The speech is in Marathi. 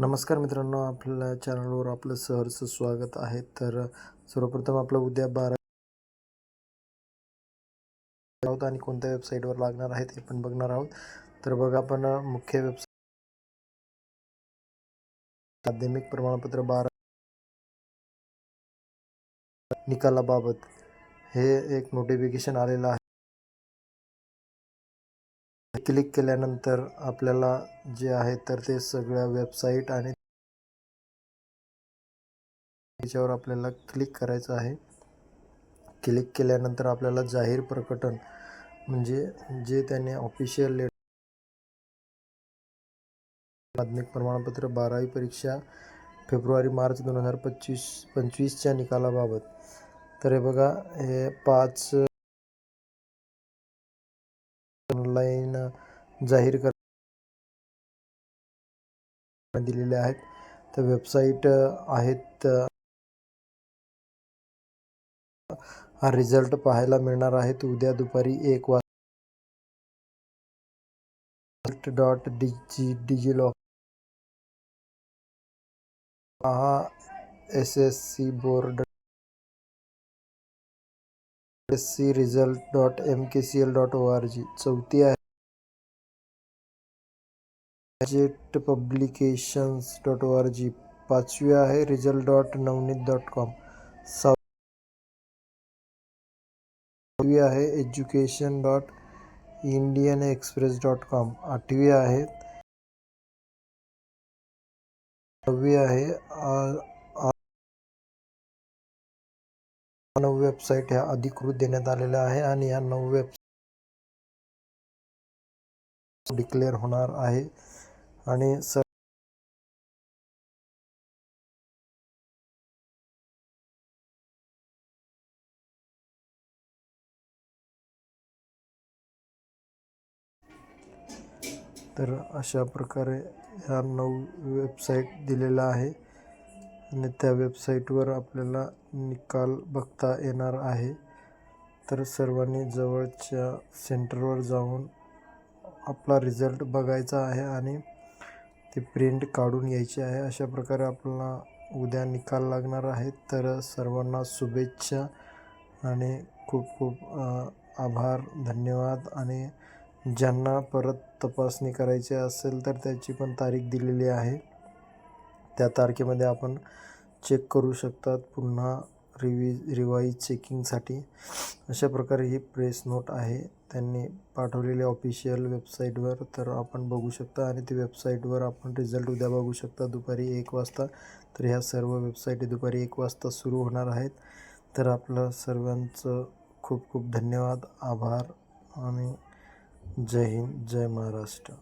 नमस्कार मित्रांनो आपल्या चॅनलवर आपलं सहर्ष स्वागत आहे. तर सर्वप्रथम आपलं उद्या बारा आहोत आणि कोणत्या वेबसाईटवर लागणार आहे ते पण बघणार आहोत. तर बघा आपण मुख्य वेबसाईट माध्यमिक प्रमाणपत्र बारा निकालाबाबत हे एक नोटिफिकेशन आलेलं आहे. क्लिक केल्यानंतर आपल्याला जे आहे तर ते सगळ्या वेबसाईट आणि त्याच्यावर आपल्याला क्लिक करायचं आहे. क्लिक केल्यानंतर आपल्याला जाहीर प्रकटन म्हणजे जे त्याने ऑफिशियल माध्यमिक प्रमाणपत्र बारावी परीक्षा फेब्रुवारी मार्च दोन हजार पच्चीस पंचवीसच्या निकालाबाबत. तर हे बघा हे पाच ऑनलाईन जाहीर कर दिलेले आहेत. तर वेबसाईट आहेत. हा रिझल्ट पाहायला मिळणार आहेत. उद्या दुपारी एक वाजता डॉट डिजी डिजी लॉक हा S S C board S C result dot M K C L dot O R G चौथी आहे. Jet publications dot O R G पाचवी आहे. Result dot Navneet dot com सहावी आहे. Education dot Indian express dot com आठवी आहे. नववी आहे. नऊ वेबसाईट ह्या अधिकृत देण्यात आलेल्या आहे आणि या नऊ वेबसाईट डिक्लेअर होणार आहे. आणि सर तर अशा प्रकारे ह्या नऊ वेबसाईट दिलेला आहे. आणि त्या वेबसाईटवर आपल्याला निकाल बघता येणार आहे. तर सर्वांनी जवळच्या सेंटरवर जाऊन आपला रिझल्ट बघायचा आहे आणि ती प्रिंट काढून यायची आहे. अशा प्रकारे आपला उद्या निकाल लागणार आहे. तर सर्वांना शुभेच्छा आणि खूप खूप आभार धन्यवाद. आणि ज्यांना परत तपासणी करायची असेल तर त्याची पण तारीख दिलेली आहे. त्या तारखेमध्ये आपण चेक करू शकतात. पुन्हा रिव्हिज रिवाईज चेकिंगसाठी अशा प्रकारे ही प्रेस नोट आहे. त्यांनी पाठवलेली ऑफिशियल वेबसाईटवर तर आपण बघू शकता आणि ती वेबसाईटवर आपण रिझल्ट उद्या बघू शकता. दुपारी एक वाजता तर ह्या सर्व वेबसाईटी दुपारी एक वाजता सुरू होणार आहेत. तर आपलं सर्वांचं खूप खूप धन्यवाद. आभार आणि जय हिंद जय महाराष्ट्र.